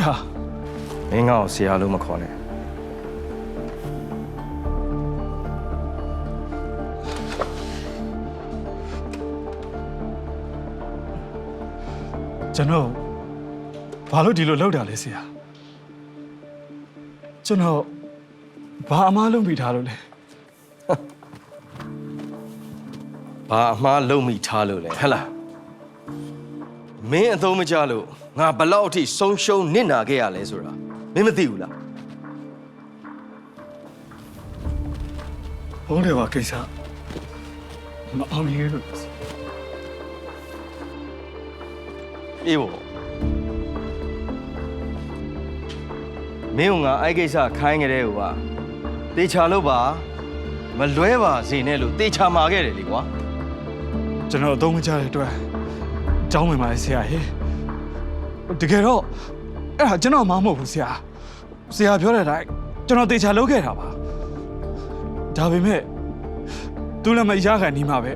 ရာမင်းငါ့ကိုဆရာလို့မခေါ်နဲ့ကျွန်တော်ဘာလို့ဒီလိုလောက်တာလဲဆရာကျွန်တော်ဘာအမားလုံးပြီးထားလို့လဲဘာအမှားလုံးမိထားလို့လဲဟဟလား မင်းအသုံးမကျလို့ငါဘလောက်အထိဆုံးရှုံးနစ်နာခဲ့ရလဲဆိုတာမင်းမသိဘူးလားဘုန်းတယ်ပါကိစ္စမအောင်ရလို့အေးပေါ့မင်းကငါအဲ့ကိစ္စခိုင်းကြတဲ့ဟိုကတေချာလို့ပါမလွဲပါစေနဲ့လို့တေချာမာခဲ့တယ်လေကွာကျွန်တော်အသုံးမချတဲ့အတွက် ကြောင်းဝင်ပါလေဆရာဟေးတကယ်တော့အဲ့ဒါကျွန်တော်မမဟုတ်ဘူးဆရာဆရာပြောတဲ့အတိုင်းကျွန်တော်တေချာလုပ်ခဲ့တာပါဒါပေမဲ့သူလည်းမရခံနေမှာပဲ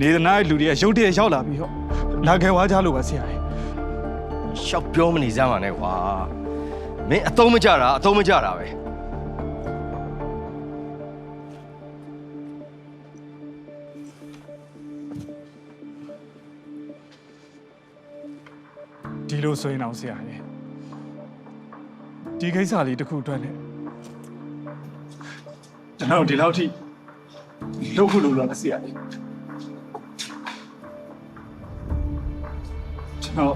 နေသနားရဲ့လူတွေကရုတ်တရက်ရောက်လာပြီးတော့လာခဲ့ွားကြလို့ပါဆရာဟေးရှောက်ပြောမနေစမ်းပါနဲ့ကွာမင်းအသုံးမကျတာအသုံးမကျတာပဲ ဒီလိုဆိုရင်တော့ဆရာဟေးဒီကိစ္စလေးတစ်ခုအတွက်လည်းကျွန်တော်ဒီလောက်ထိလုပ်ဖို့လိုလားဆရာဟေးကျွန်တော်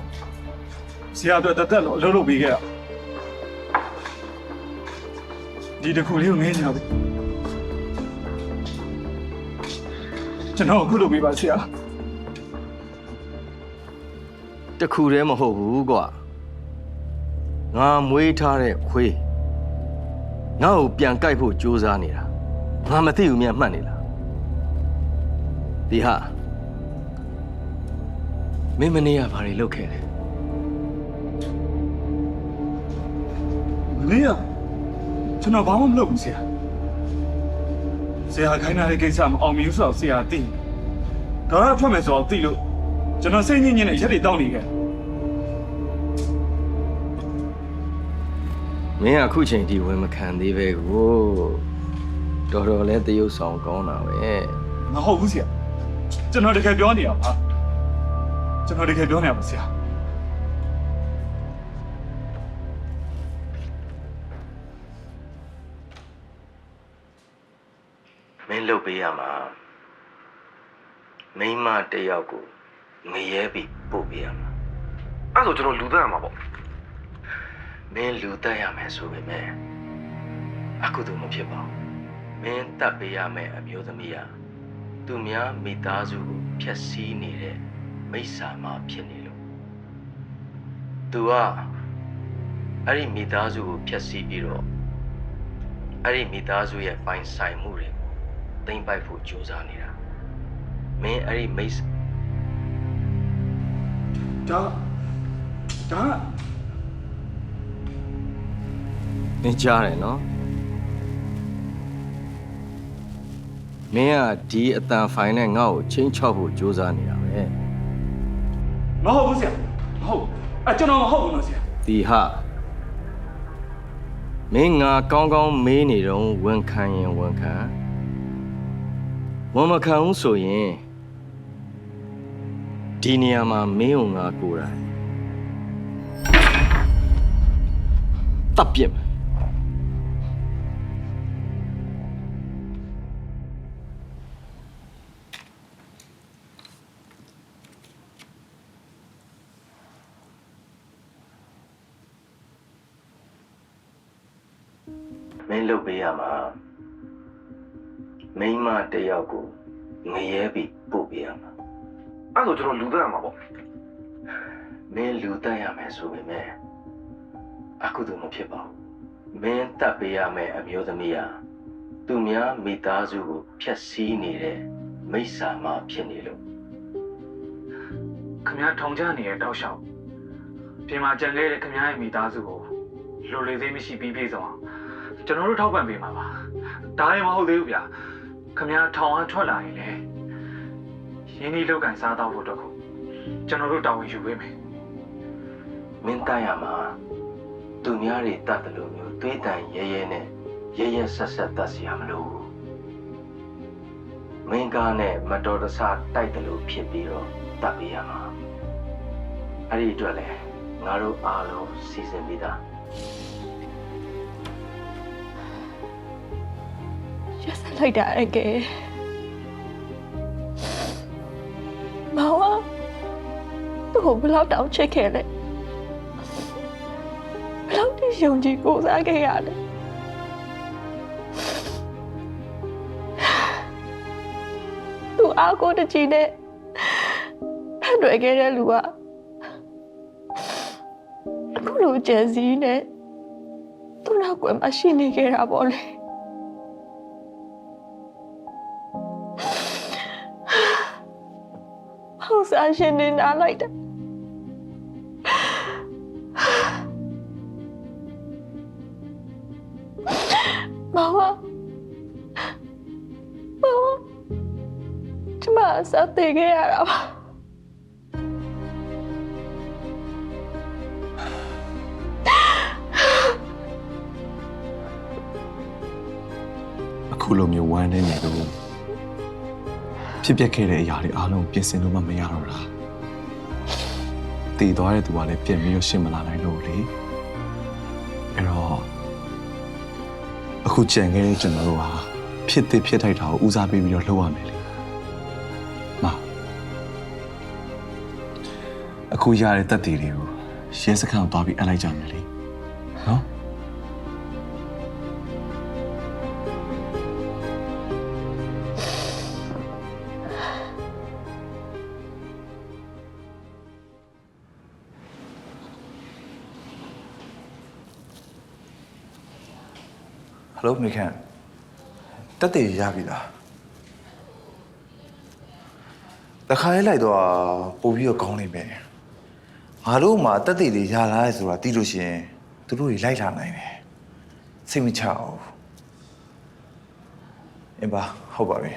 ဆရာအတွက်တက်တက်လို့အလုပ်လုပ်ပေးခဲ့တာဒီတစ်ခုလေးကိုငင်းချပြီကျွန်တော်အခုလုပ်ပေးပါဆရာ တခုတည်းမဟုတ်ဘူးကွာငါမွေးထားတဲ့ခွေးငါ့ကိုပြန်ကြိုက်ဖို့ကြိုးစားနေတာငါမသိဘူးမြန်မှတ်နေလားဒီဟာမင်းမနေရဘာတွေလုပ်ခဲ့လဲမင်းရကျွန်တော်ဘာမှမလုပ်ဘူးဆရာဆရာခိုင်းထားတဲ့ကိစ္စမအောင်မြင်ဘူးဆိုတော့ဆရာသိတယ်ဒါကထွက်မယ်ဆိုတော့သိလို့ ကျွန်တော်စိတ်ညစ်ညစ်နဲ့ရက်တွေတောင်းနေခဲ့မင်းကအခုချိန်ဒီဝင်မခံသေးပဲကိုတော်တော်လဲတရုပ်ဆောင်ကောင်းတာပဲမဟုတ်ဘူးဆရာကျွန်တော်တကယ်ပြောနေရပါကျွန်တော်တကယ်ပြောနေရပါဆရာမင်းလုပ်ပေးရမှာမိန်းမတစ်ယောက်ကို ငရဲပြီးပို့ပေးရမှာအဲ့ဆိုကျွန်တော်လူသက်ရမှာပေါ့မင်းလူတက်ရမယ်ဆိုပေမဲ့အခုတော့မဖြစ်ပါဘူးမင်းတက်ပေးရမယ်အမျိုးသမီးဟာသူများမိသားစုကိုဖျက်ဆီးနေတဲ့မိစ္ဆာမဖြစ်နေလို့သူကအဲ့ဒီမိသားစုကိုဖျက်ဆီးပြီးတော့အဲ့ဒီမိသားစုရဲ့ပိုင်ဆိုင်မှုတွေကိုသိမ့်ပိုက်ဖို့ကြိုးစားနေတာမင်းအဲ့ဒီမိစ္ဆာ ဒါဒါမင်းကြားတယ်နော်မင်းကဒီအတန်ဖိုင်နဲ့ငါ့ကိုချင်းချောက်ဖို့ကြိုးစားနေတာပဲမဟုတ်ဘူးဆရာမဟုတ်ဘူးအကျွန်တော်မဟုတ်ဘူးနော်ဆရာဒီဟာမင်းငါကောင်းကောင်းမေးနေတော့ဝန်ခံရင်ဝန်ခံဝန်မခံဘူးဆိုရင် ဒီနေရာမှာမင်းကိုငါကိုယ်တိုင်တပ်ပြစ်မယ်မင်းလုပ်ပေးရမှာမိန်းမတစ်ယောက်ကိုငရဲပြီးပို့ပေးရမှာ အဲ့ဆိုကျွန်တော်လူတက်ရမှာပေါ့မင်းလူတက်ရမယ်ဆိုပေမဲ့အကုသို့မဖြစ်ပါဘူးမင်းတက်ပေးရမယ်အမျိုးသမီးဟာသူများမိသားစုကိုဖျက်ဆီးနေတဲ့မိစ္ဆာမဖြစ်နေလို့ခမည်းထောင်ချနေတဲ့တောက်လျှောက်ပြင်မှာကြံခဲ့တဲ့ခမည်းရဲ့မိသားစုကိုလူလေသေးမရှိပြီးပြေဆုံးအောင်ကျွန်တော်တို့ထောက်ပံ့ပေးမှာပါဒါရင်မဟုတ်သေးဘူးဗျာခမည်းထောင်အောင်ထွက်လာရင်လည်း ရင်းနှီးလောက်ကန်စားတော့ဖို့အတွက်ကိုကျွန်တော်တို့တာဝန်ယူပေးမယ်မမင်းတတ်ရမှာသူများတွေတတ်တယ်လို့မျိုးတွေးတန်ရဲရဲနဲ့ရဲရဲဆက်ဆက်တတ်စီရမလို့မင်းကားနဲ့မတော်တဆတိုက်တယ်လို့ဖြစ်ပြီးတော့တတ်ပေးရမှာအဲ့ဒီအတွက်လဲငါတို့အားလုံးစီစဉ်ပြီးသားရက်ဆက်လိုက်တာအက ကသူ့ကိုဘယ်လောက်တောင်ချစ်ခဲ့လဲဘယ်လောက်တိယုံကြည်ကိုးစားခဲ့ရလဲသူအားကိုတကြီးနဲ့ဖန်တွေခဲ့တဲ့လူကအခုလိုကြံစည်နဲ့သူ့နောက်ကွယ်မှာရှိနေခဲ့တာပေါ့လေဟောစားရှင်နေနားလိုက်တာ မောင်မောင်ကျမအစားသေးခဲ့ရတာပါအခုလိုမျိုးဝမ်းနေနေတော့ဖြစ်ပျက်ခဲ့တဲ့အရာတွေအားလုံးပြင်ဆင်လို့မမရတော့တာတည်သွားတဲ့သူကလည်းပြင်ပြီးတော့ရှင်းမလာနိုင်လို့လေ ခုကြံခဲ့တဲ့ကျွန်တော်တို့ဟာဖြစ်သစ်ဖြစ်ထိုက်တာကိုဦးစားပေးပြီးတော့လှုပ်ရမယ်လေမအခုရတဲ့တက်တည်တွေကိုရဲစခန်းကိုသွားပြီးအပ်လိုက်ကြမယ်လေ ဟယ်လိုမိခင်တက်တည်ရပြီလားတခါလေးလိုက်တော့ပို့ပြီးတော့ကောင်းနေမယ်ငါတို့မှတက်တည်တွေရလာတယ်ဆိုတာသိလို့ရှိရင်သူတို့တွေလိုက်လာနိုင်တယ်စိတ်မချအောင်အင်းပါဟုတ်ပါပြီ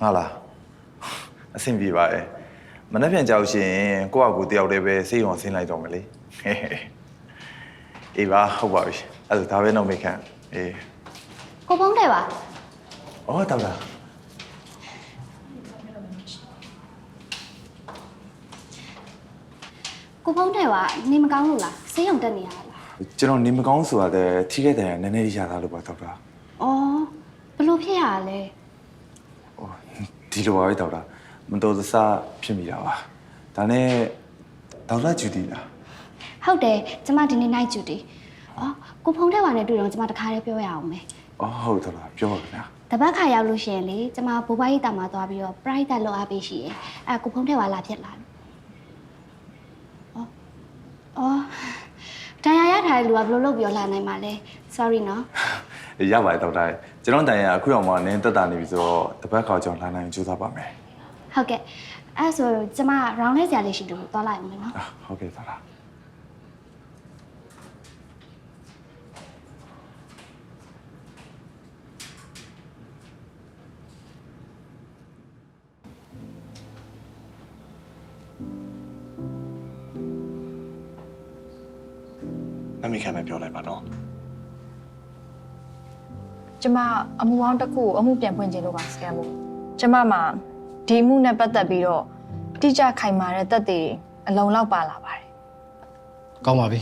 ငါလားအဆင်ပြေပါရဲ့မနေ့ပြန်ကြောက်ရှင်ကိုယ့်အကူတယောက်တည်းပဲစိတ်ဝင်ဆင်းလိုက်တော့မယ်လေဟဲ့ဟဲ့အေးပါဟုတ်ပါပြီအဲ့ဒါဒါပဲတော့မိခင် အေးကိုဖုံးတယ်ပါ။အော်တော်တာကိုဖုံးတယ်ပါနေမကောင်းလို့လားဆေးရုံတက်နေရလားကျွန်တော်နေမကောင်းဆိုရတဲ့ထိခဲ့တဲ့နည်းနည်းရတာလို့ပါတော်တာအော်ဘလို့ဖြစ်ရလဲ။အော်ဒီလိုပါပဲတော်တာမတော်တဆဖြစ်မိတာပါ။ဒါနဲ့တော်တာဂျူတီလားဟုတ်တယ်ကျမဒီနေ့ night duty အော်ကိုဖုံးတယ်ပါနဲ့တွေ့တော့ကျမတခါတည်းပြောရအောင်မယ်။အော်ဟုတ်တော်တာပြောပါခင်ဗျာတပတ်ခါရောက်လို့ရှိရင်လေကျမဘိုးဘွားကြီးတာမှာသွားပြီးတော့ pride တက်လောက်အားပေးရှိရယ်အဲကိုဖုံးတယ်ပါလာဖြစ်လာလို့အော်အော်တန်ရာရထားတဲ့လူကဘလို့လုပ်ပြီးတော့လာနိုင်မှာလဲ sorry နော်။အေးရပါတယ်တော်တာရဲ့ကျွန်တော်တန်ရအခုတော့မှနင်းတက်တာနေပြီဆိုတော့တပတ်ခေါက်ကြောင်လာနိုင်ကြိုးစားပါမယ်ဟုတ်ကဲ့အဲဆိုကျမ round လဲစရာလေးရှိလို့သွားလိုက်အောင်မယ်နော်။အာဟုတ်ကဲ့တော်တာ နမီခံမပြောလိုက်ပါတော့ကျမအမှုအောင်တစ်ခုကိုအမှုပြန်ဖွင့်ခြင်းလို့ပါစကန်မို့ကျမမှာဒီအမှုနဲ့ပတ်သက်ပြီးတော့အတိအကျခိုင်မာတဲ့သက်သေတွေအလုံးလောက်ပါလာပါတယ်ကောင်းပါပြီ